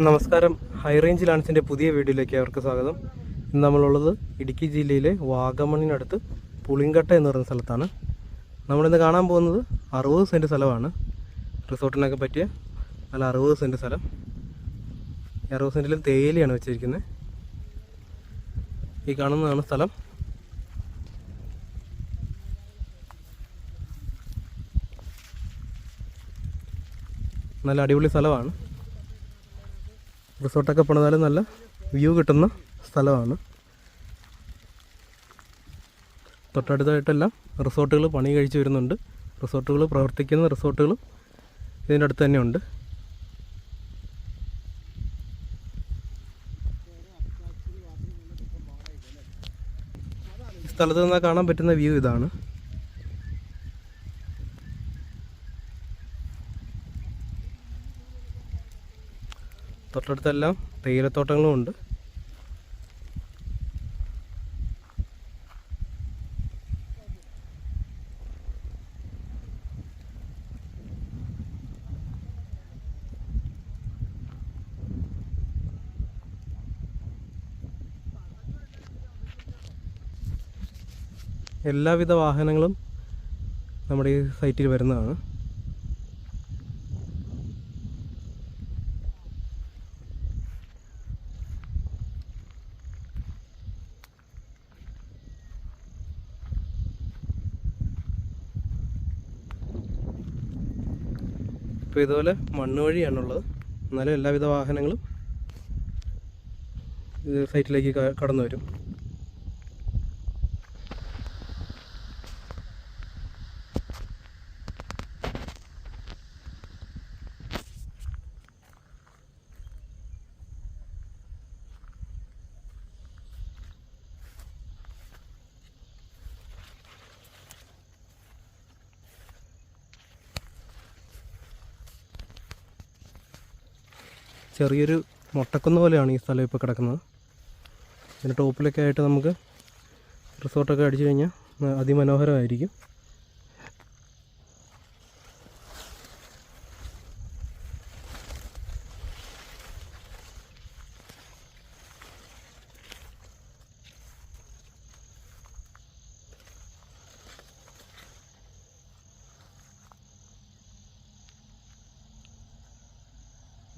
നമസ്കാരം. High range ലാൻസിന്റെ പുതിയ വീഡിയോയിലേക്ക് അവർക്ക് സ്വാഗതം. ഇന്ന് നമ്മളുള്ളത് ഇടുക്കി ജില്ലയിലെ വാഗമണിനടുത്ത് പുളിങ്കട്ട എന്ന് പറയുന്ന സ്ഥലത്താണ്. നമ്മളിന്ന് കാണാൻ പോകുന്നത് അറുപത് സെന്റ് സ്ഥലമാണ്. റിസോർട്ടിനൊക്കെ പറ്റിയ നല്ല അറുപത് സെന്റ് സ്ഥലം. അറുപത് സെന്റിൽ തേയിലയാണ് വെച്ചിരിക്കുന്നത്. ഈ കാണുന്നതാണ് സ്ഥലം. നല്ല അടിപൊളി സ്ഥലമാണ്. റിസോർട്ടൊക്കെ പണിതാലും നല്ല വ്യൂ കിട്ടുന്ന സ്ഥലമാണ്. തൊട്ടടുത്തായിട്ടെല്ലാം റിസോർട്ടുകൾ പണി കഴിച്ചു വരുന്നുണ്ട്. റിസോർട്ടുകൾ പ്രവർത്തിക്കുന്ന റിസോർട്ടുകളും ഇതിന്റെ അടുത്ത് തന്നെയുണ്ട്. സ്ഥലത്ത് നിന്നാൽ കാണാൻ പറ്റുന്ന വ്യൂ ഇതാണ്. തൊട്ടടുത്തെല്ലാം തേയിലത്തോട്ടങ്ങളും ഉണ്ട്. എല്ലാവിധ വാഹനങ്ങളും നമ്മുടെ ഈ സൈറ്റിൽ വരുന്നതാണ്. ഇപ്പോൾ ഇതുപോലെ മണ്ണ് വഴിയാണുള്ളത്. എന്നാലും എല്ലാവിധ വാഹനങ്ങളും സൈറ്റിലേക്ക് കടന്നു വരും ചെറിയൊരു മുട്ടക്കുന്ന പോലെയാണ് ഈ സ്ഥലം ഇപ്പോൾ കിടക്കുന്നത്. ഇതിന്റെ ടോപ്പിലൊക്കെ ആയിട്ട് നമുക്ക് റിസോർട്ടൊക്കെ അടിച്ചു കഴിഞ്ഞാൽ അതിമനോഹരമായിരിക്കും.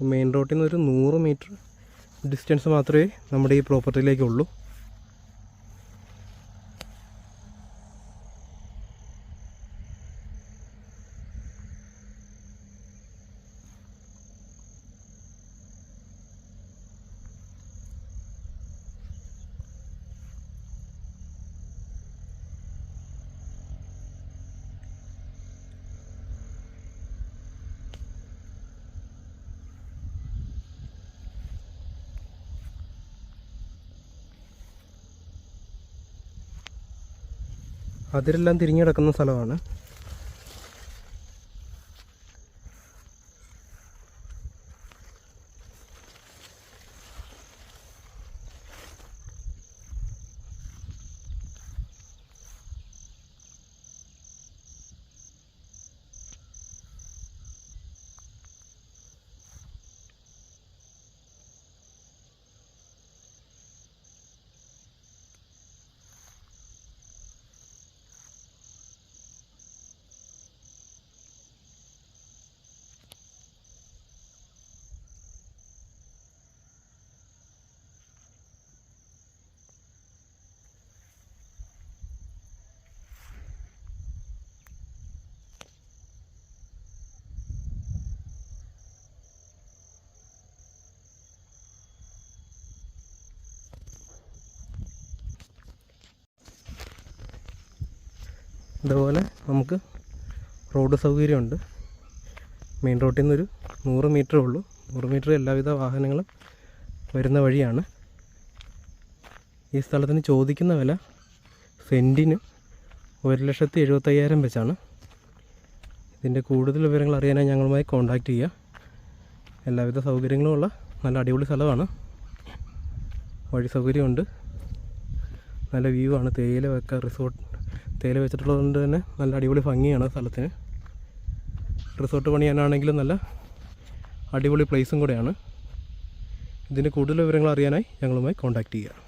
മെയിൻ റോഡിൽ നിന്ന് ഒരു നൂറ് മീറ്റർ ഡിസ്റ്റൻസ് മാത്രമേ നമ്മുടെ ഈ പ്രോപ്പർട്ടിയിലേക്കുള്ളൂ അതിരെല്ലാം തിരിഞ്ഞു കിടക്കുന്ന സ്ഥലമാണ്. ഇതുപോലെ നമുക്ക് റോഡ് സൗകര്യമുണ്ട്. മെയിൻ റോഡിൽ നിന്നൊരു നൂറ് മീറ്ററേ ഉള്ളൂ. നൂറ് മീറ്റർ എല്ലാവിധ വാഹനങ്ങളും വരുന്ന വഴിയാണ്. ഈ സ്ഥലത്തിന് ചോദിക്കുന്ന വില സെന്റിന് ഒരു ലക്ഷത്തി എഴുപത്തയ്യായിരം വെച്ചാണ്. ഇതിന്റെ കൂടുതൽ വിവരങ്ങൾ അറിയാനായി ഞങ്ങളുമായി കോൺടാക്റ്റ് ചെയ്യുക. എല്ലാവിധ സൗകര്യങ്ങളുമുള്ള നല്ല അടിപൊളി സ്ഥലമാണ്. വഴി സൗകര്യമുണ്ട്. നല്ല വ്യൂ ആണ്. തേയില വെക്ക റിസോർട്ട് തേയില വെച്ചിട്ടുള്ളതുകൊണ്ട് തന്നെ നല്ല അടിപൊളി ഭംഗിയാണ് സ്ഥലത്തിന്. റിസോർട്ട് പണിയാനാണെങ്കിലും നല്ല അടിപൊളി പ്ലേസും കൂടെയാണ്. ഇതിന്റെ കൂടുതൽ വിവരങ്ങൾ അറിയാനായി ഞങ്ങളുമായി കോൺടാക്റ്റ് ചെയ്യുക.